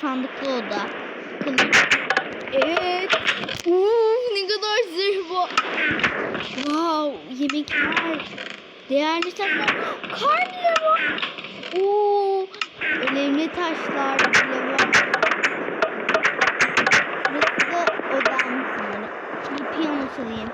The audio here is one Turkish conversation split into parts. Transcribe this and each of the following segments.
sandıklı oda. Evet. Uf, ne kadar zırh bu. Wow, yemekler. Değerli taşlar. Kar bile var. Oo, önemli taşlar bile var. Burası da odam sanırım. Şimdi piyano çalayım.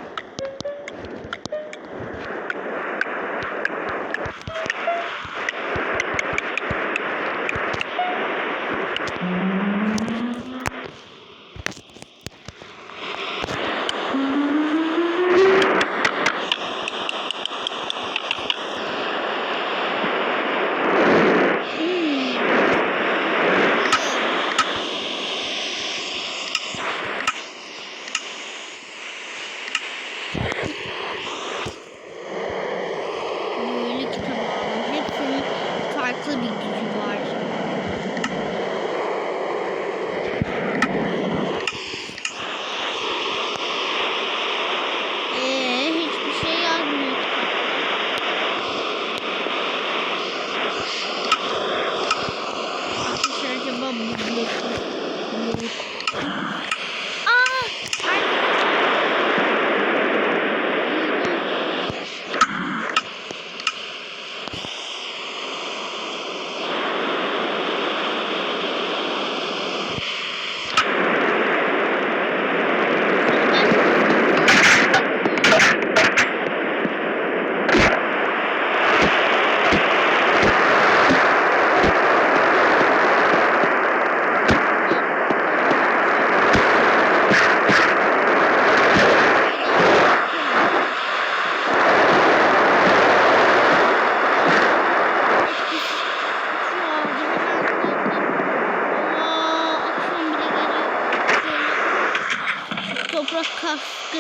Kaskı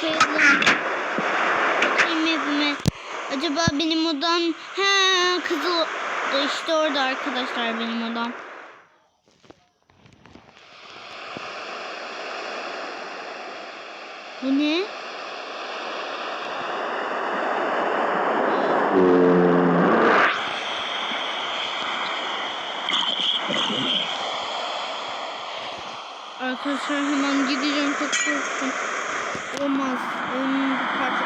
koyalım. Bakayım evime. Acaba benim odam... He kızıl... işte orada arkadaşlar benim odam. Bu ne? Arkadaşlar hemen gideceğim çok korktum. Olmaz. Önüm bir parça.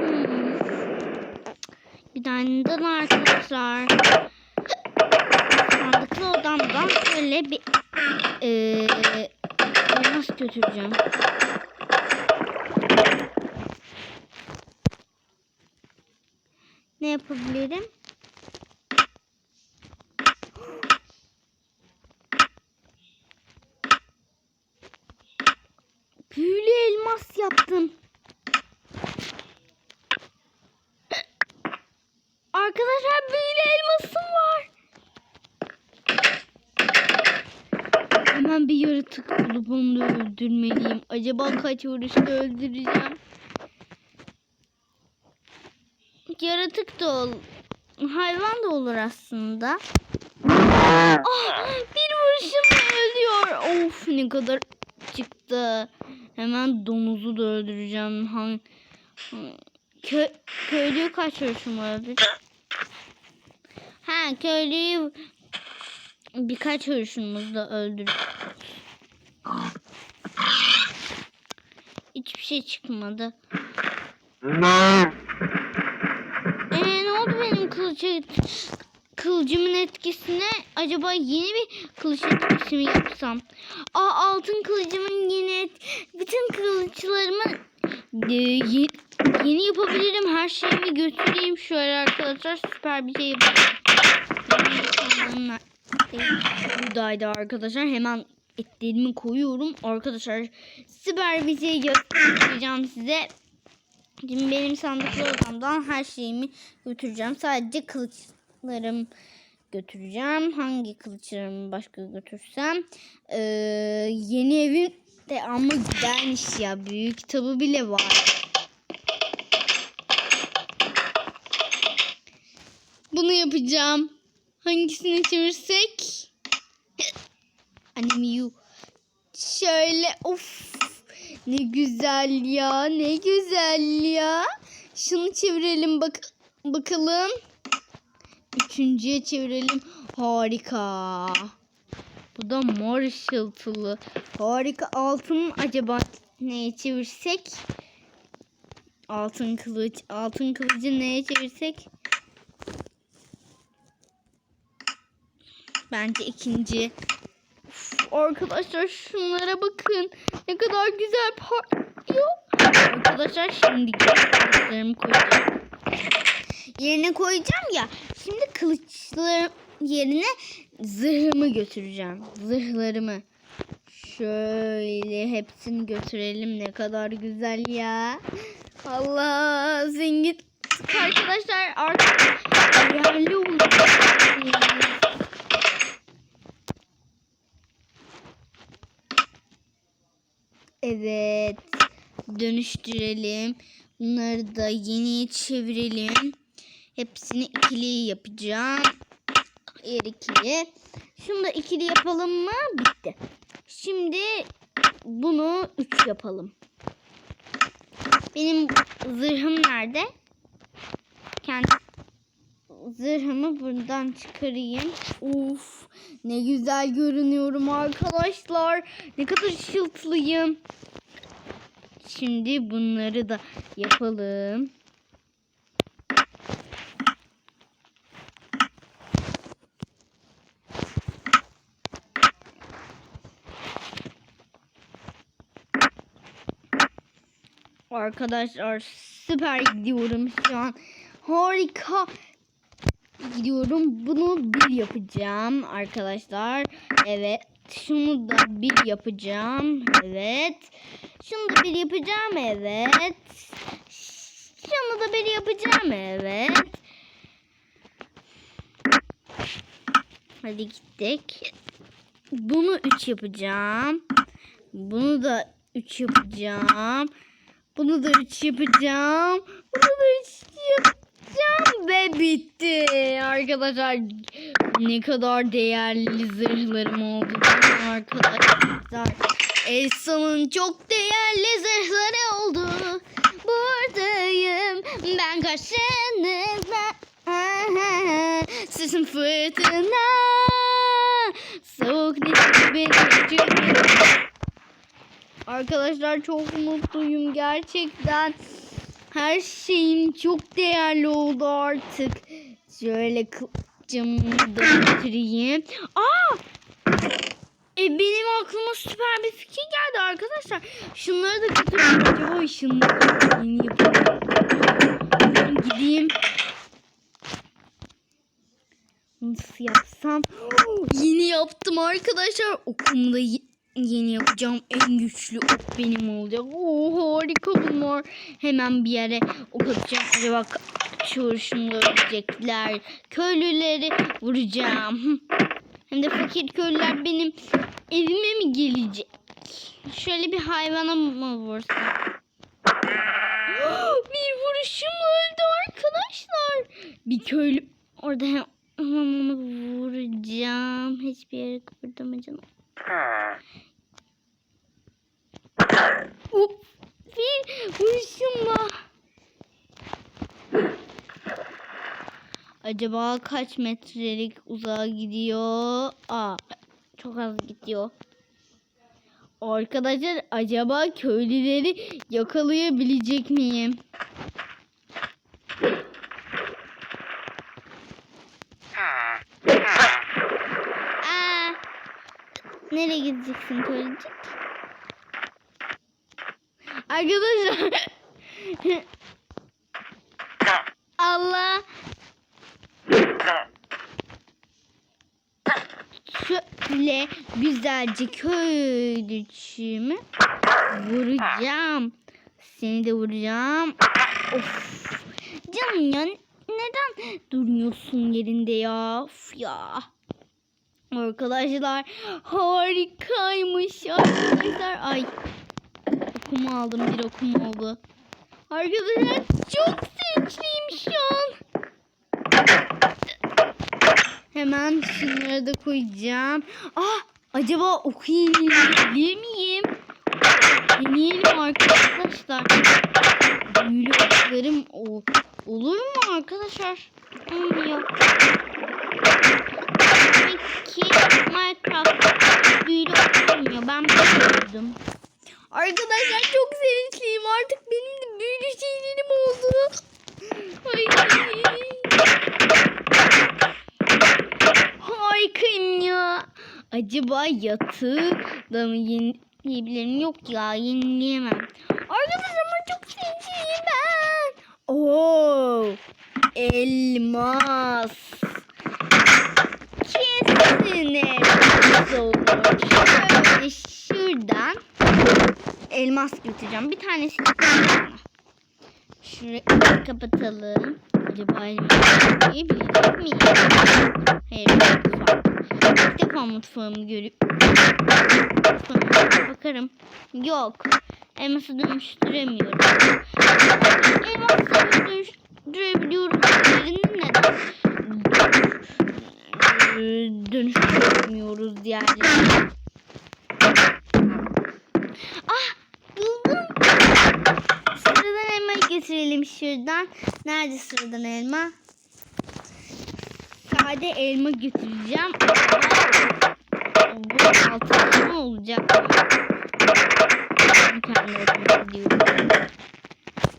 Hmm. Günaydın arkadaşlar. Odamdan şöyle bir eee elmas götüreceğim. Ne yapabilirim? Büyülü elmas yaptım. Arkadaşlar büyülü elmasım var. Hemen bir yaratık bulup onu öldürmeliyim. Acaba kaç vuruşta öldüreceğim? Yaratık da ol. Hayvan da olur aslında. Ah, bir vuruşum ölüyor. Of ne kadar çıktı. Hemen domuzu da öldüreceğim. Han Kö köylüyü kaç vuruşum öldür? Ha köylüyü birkaç vuruşumuzda öldür. Hiçbir şey çıkmadı. Ee, ne oldu benim kılıç kılıcımın etkisine? Acaba yeni bir kılıç etkisi mi yapsam? Aa altın kılıcımın yeni et bütün kılıçlarımı e, ye- yeni yapabilirim. Her şeyimi götüreyim şöyle arkadaşlar. Süper bir şey yapacağım. Buradaydı arkadaşlar. Hemen etlerimi koyuyorum. Arkadaşlar süper bir göstereceğim size. Şimdi benim sandıklı odamdan her şeyimi götüreceğim. Sadece kılıçlarım götüreceğim. Hangi kılıçlarımı başka götürsem. Ee, yeni evim de ama güzelmiş ya. Büyük kitabı bile var. Bunu yapacağım. Hangisini çevirsek? Annem you. Şöyle of. Ne güzel ya. Ne güzel ya. Şunu çevirelim bak bakalım. Üçüncüye çevirelim. Harika. Bu da mor ışıltılı. Harika. Altın acaba neye çevirsek? Altın kılıç. Altın kılıcı neye çevirsek? Bence ikinci. Uf, arkadaşlar şunlara bakın. Ne kadar güzel parlıyor. Arkadaşlar şimdi kılıçlarımı koyacağım. Yerine koyacağım ya. Şimdi kılıçlarım yerine zırhımı götüreceğim. Zırhlarımı. Şöyle hepsini götürelim. Ne kadar güzel ya. Allah zengin arkadaşlar artık yerli olacağız. Evet. Dönüştürelim. Bunları da yeni çevirelim. Hepsini ikili yapacağım. Her ikili. Şunu da ikili yapalım mı? Bitti. Şimdi bunu üç yapalım. Benim zırhım nerede? Kendi zırhımı buradan çıkarayım. Uf, ne güzel görünüyorum arkadaşlar. Ne kadar ışıltılıyım. Şimdi bunları da yapalım. Arkadaşlar süper gidiyorum şu an. Harika gidiyorum. Bunu bir yapacağım arkadaşlar. Evet. Şunu da bir yapacağım. Evet. Şunu da bir yapacağım. Evet. Şunu da bir yapacağım. Evet. Hadi gittik. Bunu 3 yapacağım. Bunu da 3 yapacağım. Bunu da 3 yapacağım. Bunu da 3 yapacağım. Bitti. Arkadaşlar ne kadar değerli zırhlarım oldu. Arkadaşlar Elsa'nın çok değerli zırhları oldu. Buradayım ben karşınızda. Sizin fırtına Soğuk nefes beni Arkadaşlar çok mutluyum gerçekten. Her şeyim çok değerli oldu artık. Şöyle kılıcımı da getireyim. Aa! E, benim aklıma süper bir fikir geldi arkadaşlar. Şunları da götüreyim. Acaba şunları yeni yapayım. Gideyim. Nasıl yapsam? Yeni yaptım arkadaşlar. Okumu da ye- yeni yapacağım. En güçlü ok benim olacak. Oo, harika bunlar. Hemen bir yere ok atacağım. Acaba vuruşumda ölecekler. Köylüleri vuracağım. Hem de fakir köylüler benim evime mi gelecek? Şöyle bir hayvana mı vursam? bir vuruşum öldü arkadaşlar. Bir köylü orada hem hemen onu vuracağım. Hiçbir yere kıpırdamayacağım. Bir vuruşumla. Acaba kaç metrelik uzağa gidiyor? Aa, çok az gidiyor. Arkadaşlar acaba köylüleri yakalayabilecek miyim? Aa, nereye gideceksin köylücük? Arkadaşlar Allah şöyle güzelce köylüçümü vuracağım. Seni de vuracağım. Of. Canım ya neden durmuyorsun yerinde ya? Of ya. Arkadaşlar harikaymış arkadaşlar. Ay okumu aldım bir okum oldu. Arkadaşlar çok sevinçliyim şu an. Hemen şunları da koyacağım. Ah acaba okuyabilir miyim? Deneyelim arkadaşlar. Büyülü oklarım olur mu arkadaşlar? Olmuyor. Demek ki Minecraft büyülü ok olmuyor. Ben bilmiyordum. Arkadaşlar çok sevinçliyim. Artık benim de büyülü şeylerim oldu. Ay. Harikayım ya. Acaba yatığı da mı yenileyebilirim? Yok ya yenileyemem. Arkadaşlar ben çok sevinçliyim ben. Oo, elmas. Kesin elmas olur. Şöyle şuradan elmas götüreceğim. Bir tanesini koyacağım. Şurayı kapatalım. Acaba elmas yiyebilecek miyim? Hayır, mutfak. İlk defa mutfağımı görüp bakarım. Yok. Elması dönüştüremiyorum. Elmasları dönüştürebiliyoruz. Diğerini neden dönüştüremiyoruz diğerlerini? Ah buldum. Sıradan getirelim şuradan. Nerede sıradan elma? Sade elma götüreceğim. Bu altında ne olacak? Bir tane.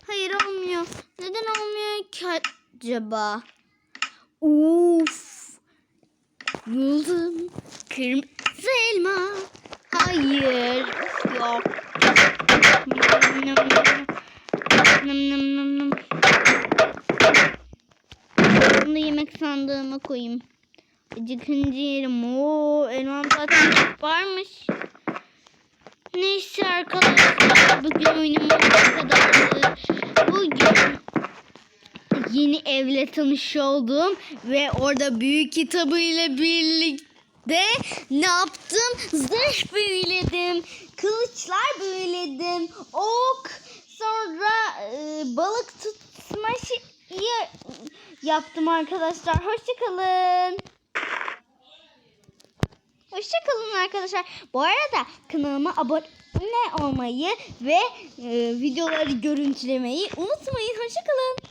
Hayır olmuyor. Neden olmuyor ki acaba? Uf. Buldum. Kırmızı elma. Hayır. Yemek sandığıma koyayım. Acıkınca yerim. Oo, elmam zaten varmış. Neyse arkadaşlar bugün oyunum bu kadardı. Bugün yeni evle tanış oldum ve orada büyük kitabı ile birlikte ne yaptım? Zırh büyüledim, kılıçlar büyüledim, ok, sonra e, balık tutma şeyi yaptım arkadaşlar. Hoşçakalın. Hoşçakalın arkadaşlar. Bu arada kanalıma abone olmayı ve e, videoları görüntülemeyi unutmayın. Hoşçakalın.